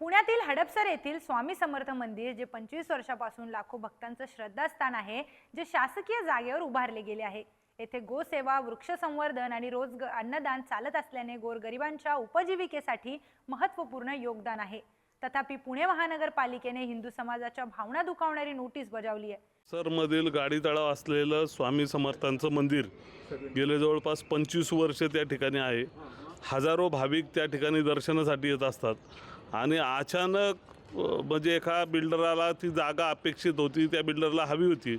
पुण्यातील हडपसर येथील स्वामी समर्थ मंदिर जे पंचवीस वर्षापासून लाखो भक्तांचं श्रद्धास्थान आहे जे शासकीय जागेवर उभारले गेले आहे. येथे गोसेवा वृक्ष संवर्धन आणि रोज अन्नदान चालत असल्याने गोरगरिबांच्या उपजीविकेसाठी महत्त्वपूर्ण योगदान आहे. तथापि पुणे महानगरपालिकेने हिंदू समाजाच्या भावना दुखावणारी नोटीस बजावली आहे. सरमधील गाडी तळाव असलेलं स्वामी समर्थांचं मंदिर गेले जवळपास पंचवीस वर्ष त्या ठिकाणी आहे. हजारो भाविक त्या ठिकाणी दर्शनासाठी येत असतात. आणि अचानक म्हणजे एका बिल्डराला ती जागा अपेक्षित होती त्या बिल्डरला हवी होती.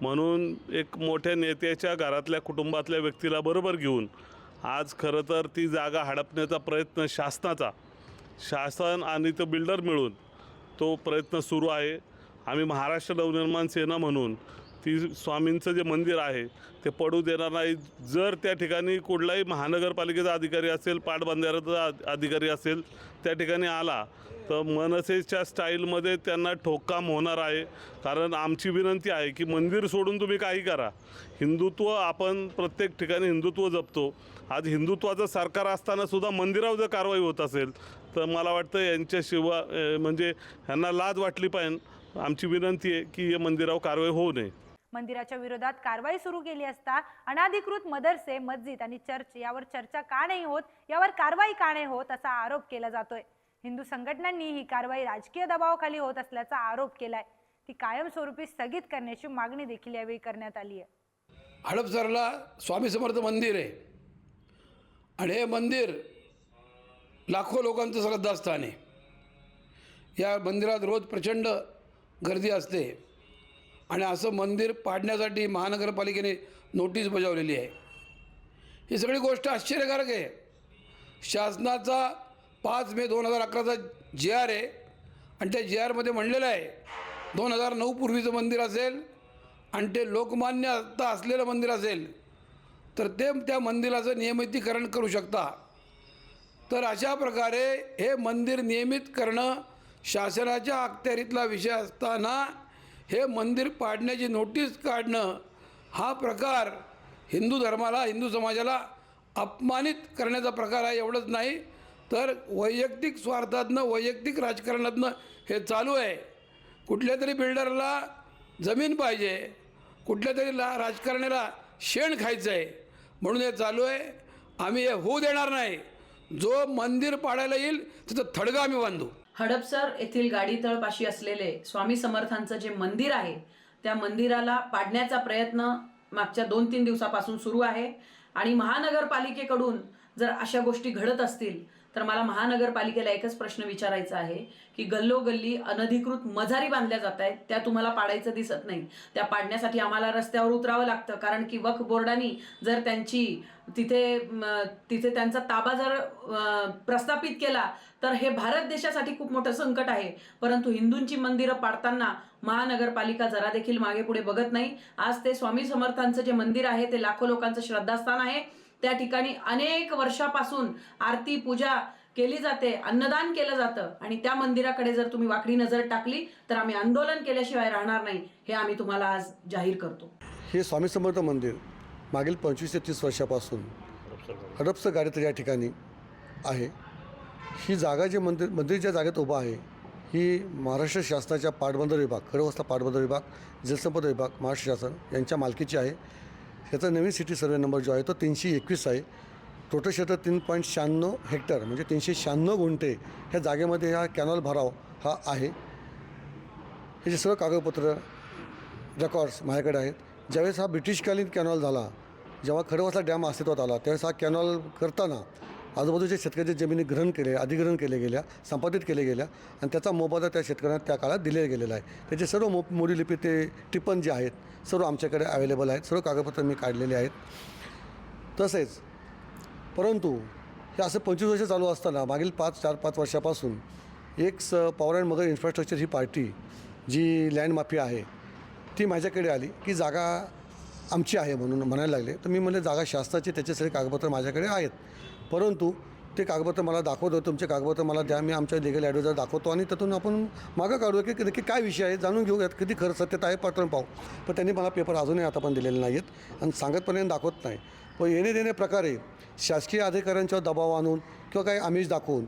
म्हणून एक मोठ्या नेत्याच्या घरातल्या कुटुंबातल्या व्यक्तीला बरोबर घेऊन आज खरं तर ती जागा हडपण्याचा प्रयत्न शासनाचा शासन आणि तो बिल्डर मिळून तो प्रयत्न सुरू आहे. आम्ही महाराष्ट्र नवनिर्माण सेना म्हणून ती स्वामींचं जे मंदिर आहे ते पडू देणार नाही. जर त्या ठिकाणी कुठलाही महानगरपालिकेचा अधिकारी असेल पाटबंधाऱ्याचा अधिकारी असेल त्या ठिकाणी आला तर मनसेच्या स्टाईलमध्ये त्यांना ठोकाम होणार आहे. कारण आमची विनंती आहे की मंदिर सोडून तुम्ही काही करा. हिंदुत्व आपण प्रत्येक ठिकाणी हिंदुत्व जपतो. आज हिंदुत्वाचं सरकार असतानासुद्धा मंदिरावर जर कारवाई होत असेल तर मला वाटतं यांच्याशिवाय म्हणजे ह्यांना लाज वाटली पाहिजे. आमची विनंती आहे की या मंदिरावर कारवाई होऊ नये. मंदिराच्या विरोधात कारवाई सुरू केली असता अनाधिकृत मदरसे मस्जिद आणि चर्च यावर चर्चा का नाही होत यावर कारवाई का नाही होत असा आरोप केला जातोय. हिंदू संघटनांनी ही कारवाई राजकीय दबावाखाली होत असल्याचा आरोप केलाय. ती कायमस्वरूपी स्थगित करण्याची मागणी देखील यावेळी करण्यात आली आहे. हडपसरला स्वामी समर्थ मंदिर आहे. आणि हे मंदिर लाखो लोकांचं श्रद्धास्थान आहे. या मंदिरात रोज प्रचंड गर्दी असते. आणि असं मंदिर पाडण्यासाठी महानगरपालिकेने नोटीस बजावलेली आहे. ही सगळी गोष्ट आश्चर्यकारक आहे. शासनाचा पाच मे दोन हजार अकराचा जे आर आहे आणि त्या जे आरमध्ये म्हणलेलं आहे दोन हजार नऊ पूर्वीचं मंदिर असेल आणि ते लोकमान्य आता असलेलं मंदिर असेल तर ते त्या मंदिराचं नियमितीकरण करू शकता. तर अशा प्रकारे हे मंदिर नियमित करणं शासनाच्या अखत्यारीतला विषय असताना हे मंदिर पाडण्याची नोटीस काढणं हा प्रकार हिंदू धर्माला हिंदू समाजाला अपमानित करण्याचा प्रकार आहे एवढंच नाही. तर वैयक्तिक स्वार्थातनं वैयक्तिक राजकारणातनं हे चालू आहे. कुठल्या तरी बिल्डरला जमीन पाहिजे कुठल्या तरी ला राजकारण्याला शेण खायचं आहे म्हणून हे चालू आहे. आम्ही हे होऊ देणार नाही. जो मंदिर पाडायला येईल तिथं थडगा आम्ही बांधू. हडपसर येथील गाडीतळपाशी असलेले स्वामी समर्थांचं जे मंदिर आहे त्या मंदिराला पाडण्याचा प्रयत्न मागच्या दोन तीन दिवसापासून सुरू आहे. आणि महानगरपालिकेकडून जर अशा गोष्टी घडत असतील तर मला महानगरपालिकेला एकच प्रश्न विचारायचा आहे की गल्लोगल्ली अनधिकृत मजारी बांधल्या जात आहेत त्या तुम्हाला पाडायचं दिसत नाही. त्या पाडण्यासाठी आम्हाला रस्त्यावर उतरावं लागतं कारण की वक्फ बोर्डानी जर त्यांची तिथे तिथे त्यांचा ताबा जर प्रस्थापित केला तर हे भारत देशासाठी खूप मोठं संकट आहे. परंतु हिंदूंची मंदिरं पाडताना महानगरपालिका जरा देखील मागे पुढे बघत नाही. आज ते स्वामी समर्थांचं जे मंदिर आहे ते लाखो लोकांचं श्रद्धास्थान आहे. त्या ठिकाणी अनेक वर्षापासून आरती पूजा केली जाते अन्नदान केलं जातं. आणि त्या मंदिराकडे जर तुम्ही वाकडी नजर टाकली तर आम्ही आंदोलन केल्याशिवाय राहणार नाही हे आम्ही तुम्हाला आज जाहीर करतो. हे स्वामी समर्थ मंदिर मागील पंचवीस ते तीस वर्षापासून हडपसर गाडीत या ठिकाणी आहे. ही जागा जे मंदिर मंदिर ज्या जागेत उभं आहे ही महाराष्ट्र शासनाच्या पाटबंदर विभाग खडवस्ता पाटबंदर विभाग जलसंपदा विभाग महाराष्ट्र शासन यांच्या मालकीची आहे. ह्याचा नवीन सिटी सर्वे नंबर जो आहे तो तीनशे एकवीस आहे. टोटल क्षेत्र तीन पॉईंट शहाण्णव हेक्टर म्हणजे तीनशे शहाण्णव गुंठे ह्या जागेमध्ये हा कॅनॉल भराव हा आहे. हे जे सर्व कागदपत्र रेकॉर्ड्स माझ्याकडे आहेत. ज्यावेळेस हा ब्रिटिशकालीन कॅनॉल झाला जेव्हा खडवासा डॅम अस्तित्वात आला त्यावेळेस हा कॅनॉल करताना आजूबाजूच्या शेतकऱ्याच्या जमिनी ग्रहण केले अधिग्रहण केले गेल्या संपादित केले गेल्या आणि त्याचा मोबदला त्या शेतकऱ्यांना त्या काळात दिले गेलेला आहे. त्याचे सर्व मो मोडीलिपी ते टिप्पण जे आहेत सर्व आमच्याकडे अवेलेबल आहेत सर्व कागदपत्र मी काढलेले आहेत. तसेच परंतु हे असं पंचवीस वर्ष चालू असताना मागील पाच चार पाच वर्षापासून एक स पॉवर अँड मगर इन्फ्रास्ट्रक्चर ही पार्टी जी लँड माफिया आहे ती माझ्याकडे आली की जागा आमची आहे म्हणून म्हणायला लागले. तर मी म्हणले जागा शासनाची त्याचे सगळे कागदपत्र माझ्याकडे आहेत. परंतु ते कागदपत्र मला दाखवतो तुमचे कागदपत्र मला द्या मी आमच्या लिगल ॲडवायझर दाखवतो आणि त्यातून आपण मागं काढूया की नक्की काय विषय आहे जाणून घेऊयात कधी खरं सत्यता आहे पात्र पाहू. पण त्यांनी मला पेपर अजूनही आता पण दिलेले नाही आहेत आणि सांगतपणे दाखवत नाही. पण येणे देणे प्रकारे शासकीय अधिकाऱ्यांच्यावर दबाव आणून किंवा काही आमिष दाखवून